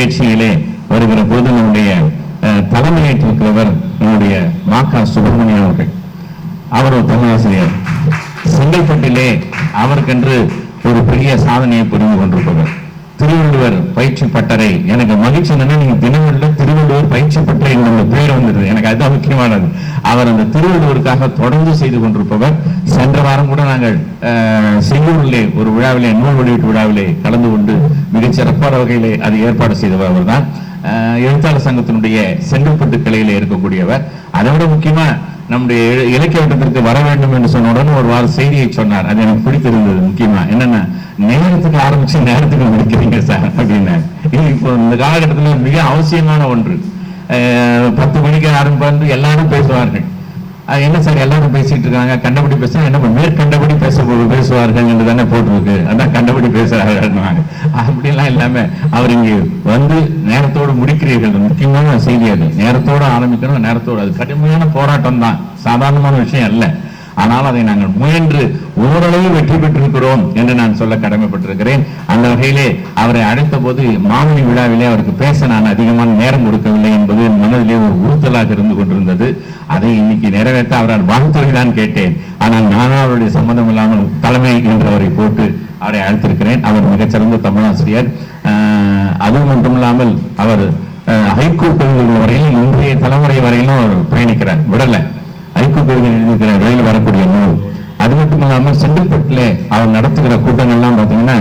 நிகழ்ச்சியிலே வருகிற போது நம்முடைய அஹ், தலைமையேற்றிருக்கிறவர் நம்முடைய மாக்கா சுப்பிரமணியம் அவர்கள். அவர் ஒரு தமிழாசிரியர். செங்கல்பட்டிலே அவருக்கென்று ஒரு பெரிய சாதனையை புரிந்து கொண்டிருப்பவர். திருவள்ளுவர் பயிற்சி பட்டறை எனக்கு மகிழ்ச்சி என்னன்னா நீங்க தினங்களில் திருவள்ளுவர் பயிற்சி பட்டறை என்ற பேர் வந்தது எனக்கு அதுதான் முக்கியமானது. அவர் அந்த திருவள்ளுவருக்காக தொடர்ந்து செய்து கொண்டிருப்பவர். சென்ற வாரம் கூட நாங்கள் செய்யூரிலே ஒரு விழாவிலே நூல் வெளியீட்டு விழாவிலே கலந்து கொண்டு மிகச் சிறப்பான வகையிலே அது ஏற்பாடு செய்தவர் அவர்தான். தான் எழுத்தாளர் சங்கத்தினுடைய செங்கல்பட்டு கிளையிலே இருக்கக்கூடியவர். அதை விட முக்கியமா நம்முடைய இல- இலக்கிய வட்டத்திற்கு வர வேண்டும் என்று சொன்ன உடனே ஒரு வார செய்தியை சொன்னார். அது எனக்கு பிடித்திருந்தது. முக்கியமா என்னன்னா நேரத்துக்கு ஆரம்பிச்சு நேரத்துக்கு முடிக்கிறீங்க சார் அப்படின்னு இது இப்போ இந்த காலகட்டத்தில் மிக அவசியமான ஒன்று. பத்து மணிக்கு ஆரம்பிப்பாரு எல்லாரும் பேசுவார்கள். என்ன சார் எல்லாரும் பேசிட்டு இருக்காங்க? கண்டபடி பேச என்ன மேற்கண்டபடி பேச பேசுவார்கள் என்று தானே போட்டிருக்கு. அதான் கண்டபடி பேசுறார்கள் அப்படிலாம் இல்லாம அவர் இங்கே வந்து நேரத்தோடு முடிக்கிறீர்கள். முக்கியமான செய்தி அது. நேரத்தோடு ஆரம்பிக்கணும் நேரத்தோடு. அது கடுமையான போராட்டம் தான் சாதாரணமான விஷயம் அல்ல. ஆனால் அதை நாங்கள் முயன்று ஓரளவு வெற்றி பெற்றிருக்கிறோம் என்று நான் சொல்ல கடமைப்பட்டிருக்கிறேன். அந்த வகையிலே அவரை அழைத்த போது மாமணி விழாவிலே அவருக்கு பேச நான் அதிகமான நேரம் கொடுக்கவில்லை என்பது என் மனதிலே ஒரு உறுத்தலாக இருந்து கொண்டிருந்தது. அதை இன்னைக்கு நிறைவேற்ற அவரால் வாழ்த்துறை தான் கேட்டேன். ஆனால் நானும் அவருடைய சம்மந்தம் இல்லாமல் தலைமை என்றவரை போட்டு அவரை அழைத்திருக்கிறேன். அவர் மிகச்சிறந்த தமிழாசிரியர். ஆஹ், அது மட்டுமில்லாமல் அவர் ஹைகோர்ட் கொள்கைகள் வரையிலும் இன்றைய தலைமுறை வரையிலும் அவர் பயணிக்கிறார். விடலை. ஐக்கிய கொள்கை எழுதியிருக்கிற இடையில வரக்கூடிய நூல். அது மட்டும் இல்லாமல் செங்கல்பட்டுல அவர் நடத்துகிற கூட்டங்கள்லாம் பார்த்தீங்கன்னா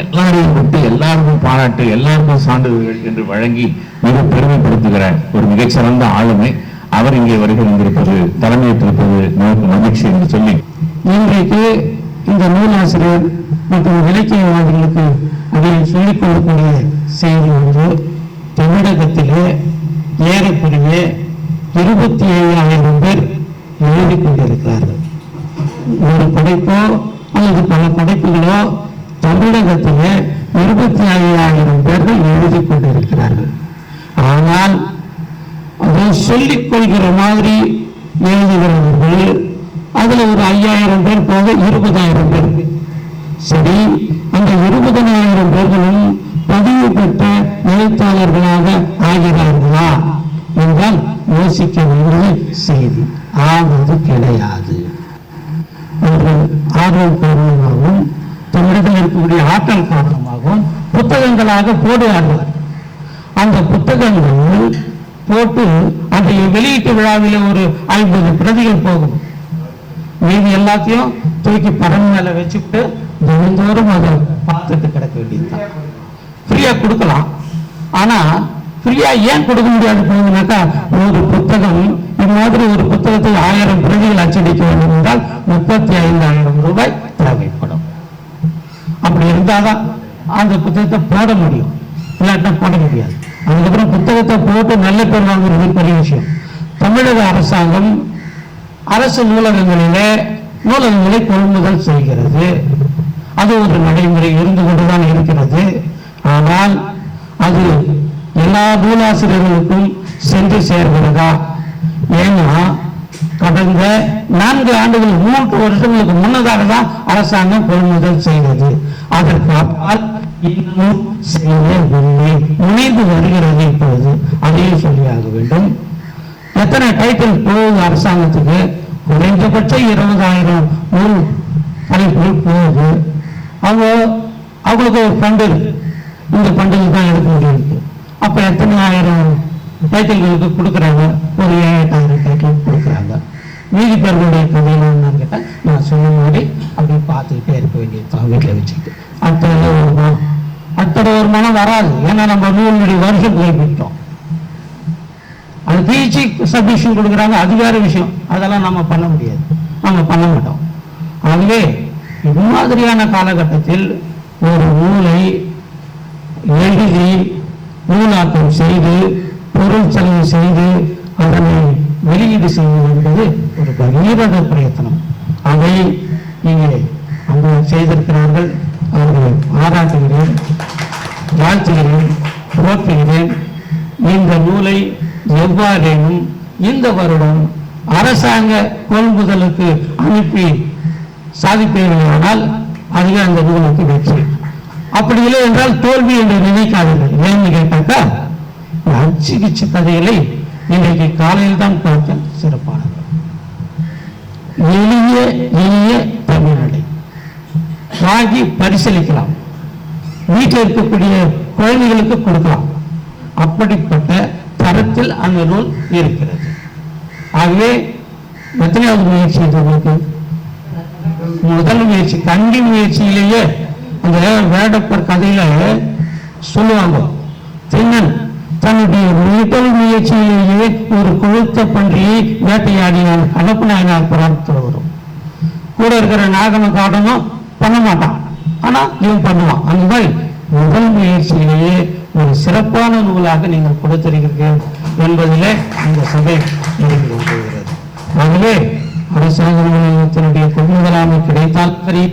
எல்லாரையும் விட்டு எல்லாருக்கும் பாராட்டு எல்லாருக்கும் சான்றிதழ்கள் என்று வழங்கி மிக பெருமைப்படுத்துகிற ஒரு மிகச்சிறந்த ஆளுமை அவர் இங்கே வருகை வந்திருப்பது தலைமையேற்றிருப்பது நமக்கு மகிழ்ச்சி என்று சொல்லி. இன்றைக்கு இந்த நூலாசிரியர் மற்றும் இலக்கியவாதிகளுக்கு அதை சொல்லிக் கொடுக்கக்கூடிய செய்தி ஒன்று தமிழகத்திலே ஏறக்குறைய இருபத்தி ஏழாயிரம் பேர் எழுதி கொண்டிருக்கிறார்கள் ஒரு படைப்போ அல்லது பல படைப்புகளோ தமிழகத்திலே இருபத்தி ஐயாயிரம் பேர்கள் எழுதி கொண்டிருக்கிறார்கள் ஆனால் அதை சொல்லிக் கொள்கிற மாதிரி எழுதுகிறவர்கள் அதுல ஒரு ஐயாயிரம் பேர் போக இருபதாயிரம் பேர். சரி அந்த இருபதனாயிரம் பேர்களும் பதிவு பெற்ற எழுத்தாளர்களாக ஆகிறார்களா? என்றால் யோசிக்க வேண்டிய செய்தி. ஆவது கிடையாது. என்று ஆர்வம் காரணமாகவும் தம்மிடத்தில் இருக்கக்கூடிய ஆற்றல் காரணமாகவும் புத்தகங்களாக போடுவார்கள். அந்த புத்தகங்கள் போட்டு அந்த வெளியீட்டு விழாவில் ஒரு ஐம்பது பிரதிகள் போகும். மீதி எல்லாத்தையும் தூக்கி படம் மேல வச்சுக்கிட்டு தினந்தோறும் அதை பார்த்துட்டு கிடக்க வேண்டியதுதான். ஃப்ரீயா கொடுக்கலாம். ஆனா ஃப்ரீயா ஏன் கொடுக்க முடியாது போகுதுனாக்கா ஒரு புத்தகம் இம்மாதிரி ஒரு புத்தகத்தை ஆயிரம் பிரதிகள் அச்சடிக்க வேண்டும் என்றால் முப்பத்தி ஐந்தாயிரம் ரூபாய் தேவைப்படும். அப்படி இருந்தால்தான் அந்த புத்தகத்தை போட முடியும். இல்லாட்டா போட முடியாது. அதுக்கப்புறம் புத்தகத்தை போட்டு நல்ல பேர் வாங்குறது பெரிய விஷயம். தமிழக அரசாங்கம் அரசு நூலகங்களிலே நூலகங்களை கொள்முதல் செய்கிறது. அது ஒரு நடைமுறை இருந்து கொண்டுதான் இருக்கிறது. ஆனால் அது எல்லா நூலாசிரியர்களுக்கும் சென்று சேர்கிறதா? ஏன்னா கடந்த நான்கு ஆண்டுகள் மூன்று வருஷங்களுக்கு முன்னதாக தான் அரசாங்கம் கொள்முதல் செய்தது. அதற்கு அப்பால் இன்னும் செய்யவில்லை. முனைந்து வருகிறது இப்பொழுது. அதையும் சொல்லியாக வேண்டும். எத்தனை டைட்டில் போகுது அரசாங்கத்துக்கு? குறைந்தபட்சம் இருபதாயிரம் நூல் படைப்புகள் போகுது அவங்க அவங்களுக்கு ஒரு ஃபண்டு இந்த ஃபண்டில் தான் எடுக்க முடியுது அப்ப எத்தனை ஆயிரம் டைட்டில்களுக்கு கொடுக்குறாங்க? ஒரு ஏழாயிரம் டைட்டில் மீதி பேர்களுடைய கதையில கேட்டால் நான் சொன்ன மாதிரி அப்படியே பார்த்துக்கிட்டே இருக்க வேண்டியது வீட்டில் வச்சுக்கிட்டு. அடுத்த அத்தனை ஒரு மனம் வராது. ஏன்னா நம்ம நூலுடைய வருஷம் போய்விட்டோம். அது பிஹெச்சி சப்மிஷன் கொடுக்குறாங்க. அது வேற விஷயம். அதெல்லாம் நம்ம பண்ண முடியாது. நம்ம பண்ண மாட்டோம். ஆகவே இது மாதிரியான காலகட்டத்தில் ஒரு நூலை எழுதி நூலாக்கம் செய்து பொருள் செலவு செய்து அதனை வெளியீடு செய்வது என்பது ஒரு பகீரத பிரயத்தனம். அதை இங்கே அந்த செய்திருக்கிறார்கள். அவர்களை பாராட்டுகிறேன் வாழ்த்துகிறேன் புறப்புகிறேன் இந்த நூலை எவ்வாறேனும் இந்த வருடம் அரசாங்க கொள்முதலுக்கு அனுப்பி சாதிப்பீர்களானால் அதுவே அந்த நூலுக்கு வெற்றி. அப்படி இல்லை என்றால் தோல்வி என்று நினைக்காதீர்கள். ஏன்னு கேட்டாக்கா சிகிச்சை அச்சு கிச்சு கதைகளை இன்றைக்கு காலையில் தான் பார்த்தேன். சிறப்பானது. எளிய எளிய தமிழ்நடை. வாங்கி பரிசீலிக்கலாம் வீட்டில் இருக்கக்கூடிய குழந்தைகளுக்கு கொடுக்கலாம். அப்படிப்பட்ட தரத்தில் அந்த நூல் இருக்கிறது. ஆகவே எத்தனையாவது முயற்சி உங்களுக்கு? முதல் முயற்சி கண்டி முயற்சியிலேயே அந்த வேடப்பர் கதையில சொல்லுவாங்க திண்ணன் தன்னுடைய முதல் முயற்சியிலேயே ஒரு கொழுத்த பன்றியை வேட்டையாடினார் கலப்பு நாயனார் வரும் கூட இருக்கிற நாகன காட்டனும் பண்ண மாட்டான். ஆனா இவன் பண்ணுவான். அந்த மாதிரி முதல் முயற்சியிலேயே ஒரு சிறப்பான நூலாக நீங்கள் கொடுத்திருக்கிறீர்கள் என்பதில் அந்த சபை இருந்து கொள்கிறது ஆகவே அரசாங்க நிலையத்தினுடைய கொள்முதலாமை கிடைத்தால் சரி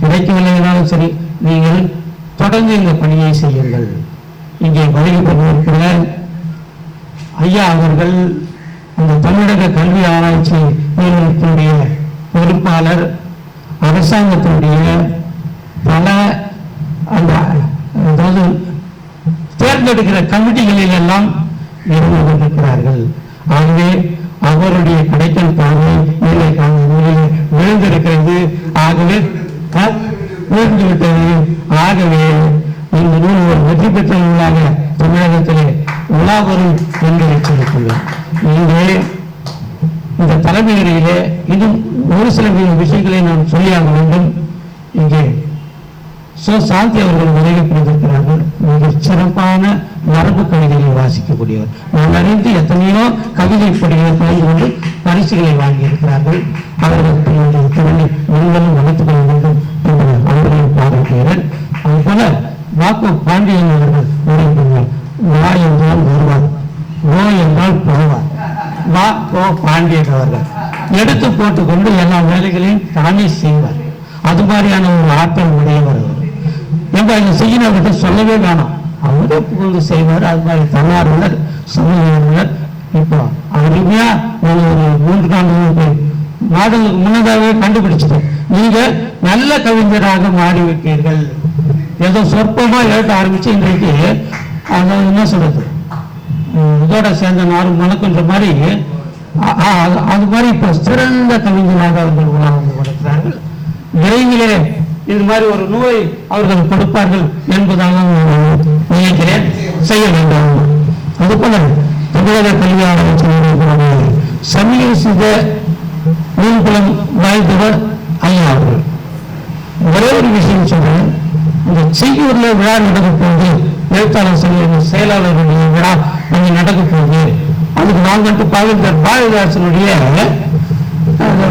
கிடைக்கவில்லை என்றாலும் சரி நீங்கள் தொடர்ந்து இந்த பணியை செய்யுங்கள். இங்கே வருகை ஐயா அவர்கள் அந்த தமிழக கல்வி ஆராய்ச்சி நிறுவனத்தினுடைய பொறுப்பாளர் அரசாங்கத்தினுடைய பல அந்த அதாவது தேர்ந்தெடுக்கிற கமிட்டிகளில் எல்லாம் இருந்து கொண்டிருக்கிறார்கள் ஆகவே அவருடைய கிடைக்கல் பார்வை மேலே விழுந்திருக்கிறது. ஆகவே அஹ், விழுந்து விட்டது ஆகவே இந்த நூல் ஒரு வெற்றி பெற்ற நூலாக தமிழகத்திலே உலா வரும் என்று வச்சிருக்கிறோம் இங்கே இந்த தலைமையிலே இன்னும் ஒரு சில விஷயங்களை நான் சொல்லியாக வேண்டும். இங்கே சோ சாந்தி அவர்கள் வருகை மிக சிறப்பான மரபு கவிதைகளை வாசிக்கக்கூடியவர். நான் அறிந்து எத்தனையோ கவிதை படிகளை கலந்து கொண்டு பரிசுகளை வாங்கியிருக்கிறார்கள். அவர்களுக்கு என்னுடைய திறனை நீங்களும் வளர்த்துக் கொள்ளுங்கள் வாக்கு பாண்டியன் அவர்கள் வருகை வா என்றால் வருவார். ஓ என்றால் போவார். வா ஓ பாண்டியன் அவர்கள். எடுத்து போட்டுக்கொண்டு எல்லா வேலைகளையும் தானே செய்வார். அது மாதிரியான ஒரு ஆற்றல் உடையவர் அவர். ஏன்பா இதை செய்யணும் சொல்லவே வேணாம். அவரே புகழ்ந்து செய்வார். அது மாதிரி தன்னார்வலர் சமூகவினர் இப்போ அருமையா ஒரு ஒரு மூன்று நான்கு மாதங்களுக்கு முன்னதாகவே கண்டுபிடிச்சிட்டேன். நீங்க நல்ல கவிஞராக மாறிவிட்டீர்கள் ஏதோ சொற்பமாக எழுத ஆரம்பிச்சு இன்றைக்கு அதாவது என்ன சொல்றது? இதோட சேர்ந்த நாரும் மணக்குன்ற மாதிரி அது- அது மாதிரி இப்போ சிறந்த கவிஞராக அவர்கள் உலா கொடுக்கிறார்கள். விரைவிலே இது மாதிரி ஒரு நூலை அவர்கள் கொடுப்பார்கள் என்பதாக நினைக்கிறேன். செய்ய வேண்டும். அதுபோல தமிழக கல்வி ஆராய்ச்சி சமீசித நூல்குளம் வாய்ந்தவர் ஐயா அவர்கள் ஒரே ஒரு விஷயம் சொல்றேன் வெளியூர்ல விழா நடக்க போகுது. எழுத்தாளர் சங்க செயலாளருடைய விழா அங்க நடக்க போகுது. அதுக்கு நான் பாவேந்தர் பாரதிதாசனுடைய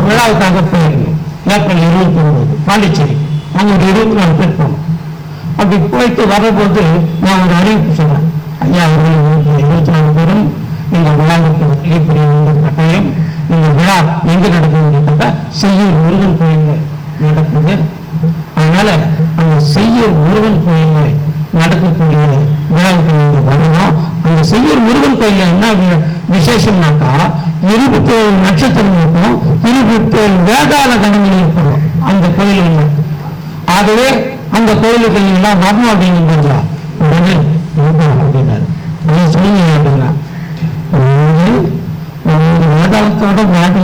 விழாவுக்காக போயிருந்தோம். ஏப்ரல் இருபத்தி ஒன்பது பாண்டிச்சேரி. நாங்கள் ஒரு இருபத்தி நாலு பேர் போனோம். அப்படி போயிட்டு வரபோது நான் ஒரு அறிவிப்பு சொன்னேன் ஐயா அவர்கள் இருபத்தி நாலு பேரும் நீங்கள் விழாவுக்கு வருகை வேண்டிய கட்டாயம் நீங்கள் விழா எங்க நடக்குதுன்னு கேட்டா செய்யூர் முருகன் கோயில்ல நடக்குது. அதனால அந்த செய்யூர் முருகன் கோயில்ல நடக்கக்கூடிய விழாவுக்கு நீங்க வரணும் அந்த செய்யூர் முருகன் கோயில்ல என்ன வி- விசேஷம்னாக்கா இருபத்தி ஏழு நட்சத்திரம் இருக்கும் இருபத்தி ஏழு வேதாள கணங்கள் ஏற்படும் அந்த கோயில் ஒண்ணு ஆகவே கோயில் கோயிலுக்கு எல்லாம் வரணும் அப்படின்னு போதா உடனே அப்படின்னாரு. நீ சொல்லுங்க அப்படின்னா உங்க உங்க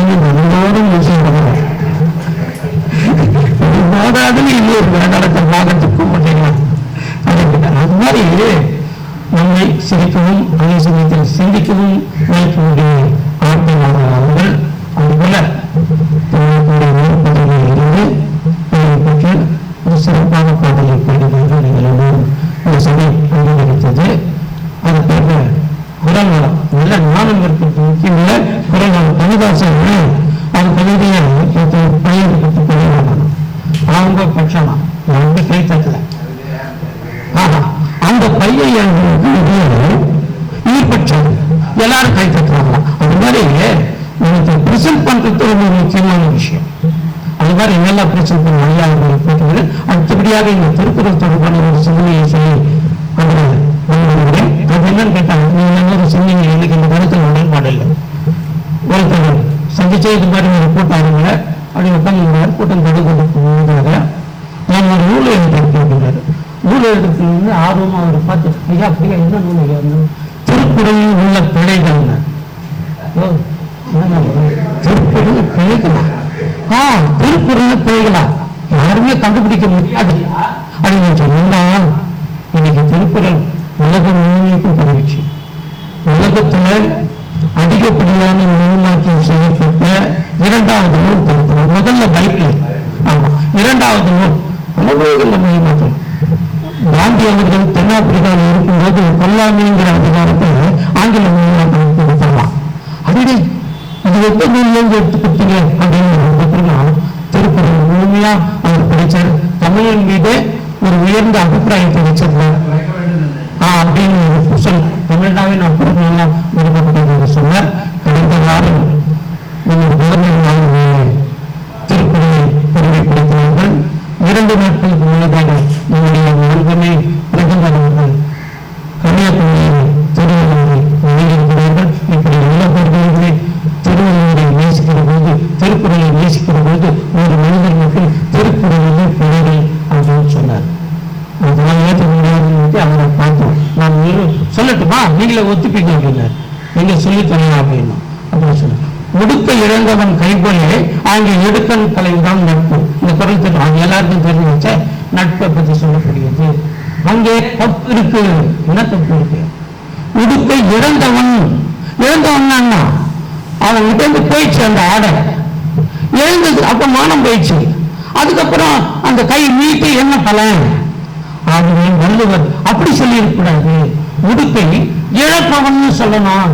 கேட்டாங்க சொன்னீங்க எனக்கு இந்த கருத்தில் உடன்பாடு இல்லை. ஒருத்தர் சந்திச்சே இது மாதிரி ஒரு கூட்டம் ஆரம்பிங்க அப்படி உட்காந்து கூட்டம் தொடர்பு போவதாக நான் ஒரு நூலை எழுதி அப்படின்னாரு நூல் வந்து பார்த்து ஐயா அப்படியா என்ன நூல் ஐயா திருக்குறளில் உள்ள பிழைகள் திருக்குறள் பிழைகளா? ஆ திருக்குறள் பிழைகளா? யாருமே கண்டுபிடிக்க முடியாது. அப்படின்னு சொன்னா இன்னைக்கு திருக்குறள் உலகம் முழுமைக்கும் பரவிச்சு உலகத்துல அதிகப்படியான மொழிமாற்றம் செய்யப்பட்ட இரண்டாவது நூல் திருக்குறள் முதல்ல பைக்கில் ஆமா இரண்டாவது நூல். உலகத்தில் மொழிமாற்றம் காந்தி அவர்கள் தென்னாப்பிரிக்காவில் இருக்கும்போது கொல்லாமைங்கிற சொல்லட்டுமா நீங்களே ஒத்துப்பீங்க அப்படின்னார் நீங்க சொல்லி தரலாம் அப்படின்னா அப்படின்னு சொன்னார் உடுக்க இழந்தவன் கைபொழே அங்கே எடுக்கல் கலைதான் நட்பு. இந்த குரல் திட்டம் அவங்க எல்லாருக்கும் தெரிஞ்சு வச்ச நட்பை பற்றி சொல்லக்கூடியது. அங்கே தப்பு இருக்கு. என்ன தப்பு இருக்கு? உடுக்கை இழந்தவன் இழந்தவன் அவன் கிட்ட இருந்து போயிடுச்சு அந்த ஆடை. எழுந்தது அப்ப மானம் போயிடுச்சு. அதுக்கப்புறம் அந்த கை நீட்டி என்ன பலன்? அப்படின்னு வள்ளுவர் அப்படி சொல்லி முடிப்பை உடுக்கை இழப்பவன் சொல்லணும்.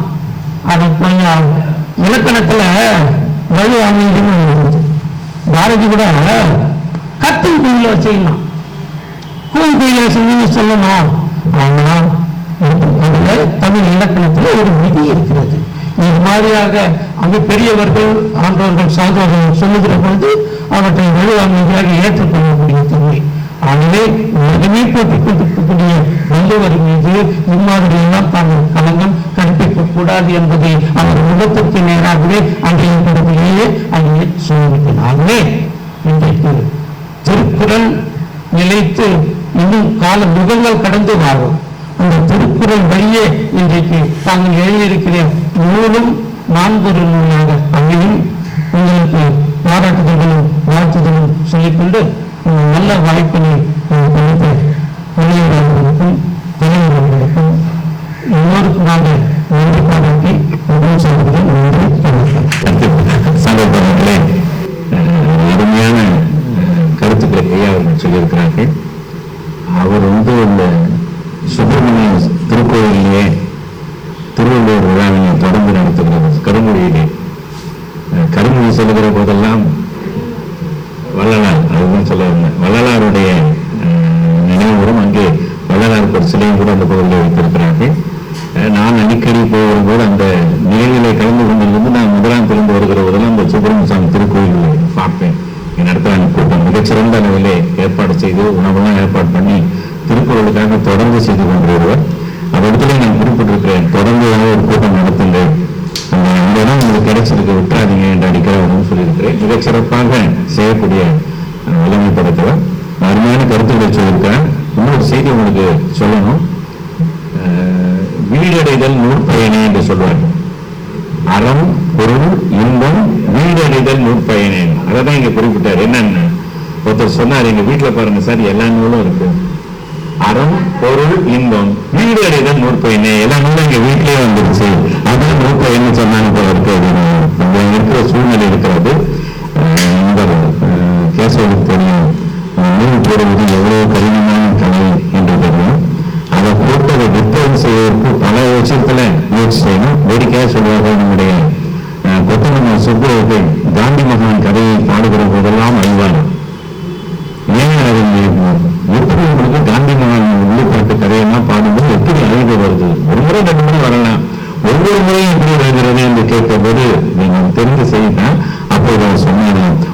அது கொஞ்சம் இலக்கணத்துல வழி அமைதின்னு பாரதி கூட கத்தின் குயில செய்யலாம் கூழ் குயில செய்யணும்னு சொல்லணும். ஆனா அதுல தமிழ் இலக்கணத்துல ஒரு விதி இருக்கிறது. இது மாதிரியாக அங்கு பெரியவர்கள் ஆண்டவர்கள் சான்றோர்கள் சொல்லுகிற பொழுது அவற்றை வலு அமைதியாக ஏற்றுக்கொள்ளக்கூடிய உலகமே போட்டுக் வள்ளுவர் மீது இம்மாதிரி எல்லாம் தாங்கள் கலங்கம் கற்பிக்க கூடாது என்பதை அவர் முகத்திற்கு நேராகவே அன்றைய படத்திலேயே அங்கே சொல்லிவிட்டனாகவே இன்றைக்கு திருக்குறள் நிலைத்து இன்னும் கால முகங்கள் கடந்து வாழும். அந்த திருக்குறள் வழியே இன்றைக்கு தாங்கள் எழுதியிருக்கிற நூலும் நான்கொரு நூலாக அமையும். உங்களுக்கு பாராட்டுதல்களும் வாழ்த்துதலும் சொல்லிக்கொண்டு நல்ல வாய்ப்பினை எனக்கு அளித்த நான் சொல்லியிருக்கிறேன். மிகச் சிறப்பாக செய்யக்கூடிய வலிமை படைத்தவர். அருமையான கருத்துக்களை சொல்லியிருக்கிறேன். இன்னொரு செய்தி உங்களுக்கு சொல்லணும். வீடடைதல் நூற்பயணி என்று சொல்வார்கள் அறம் பொருள் இன்பம் வீடடைதல் நூற்பயணி அதை தான் இங்க குறிப்பிட்டார். என்னன்னு ஒருத்தர் சொன்னார். எங்க வீட்டுல பாருங்க சார் எல்லா நூலும் இருக்கு. அறம் பொருள் இன்பம் வீடு அடைதல் நூற்பயணி எல்லா நூலும் எங்க வீட்டிலேயே வந்துருச்சு. அதான் நூற்பயணி சொன்னாங்க போல இருக்கு. என்று கேட்கும்போது நீங்க தெரிந்து செய்தால் அப்போது அவர்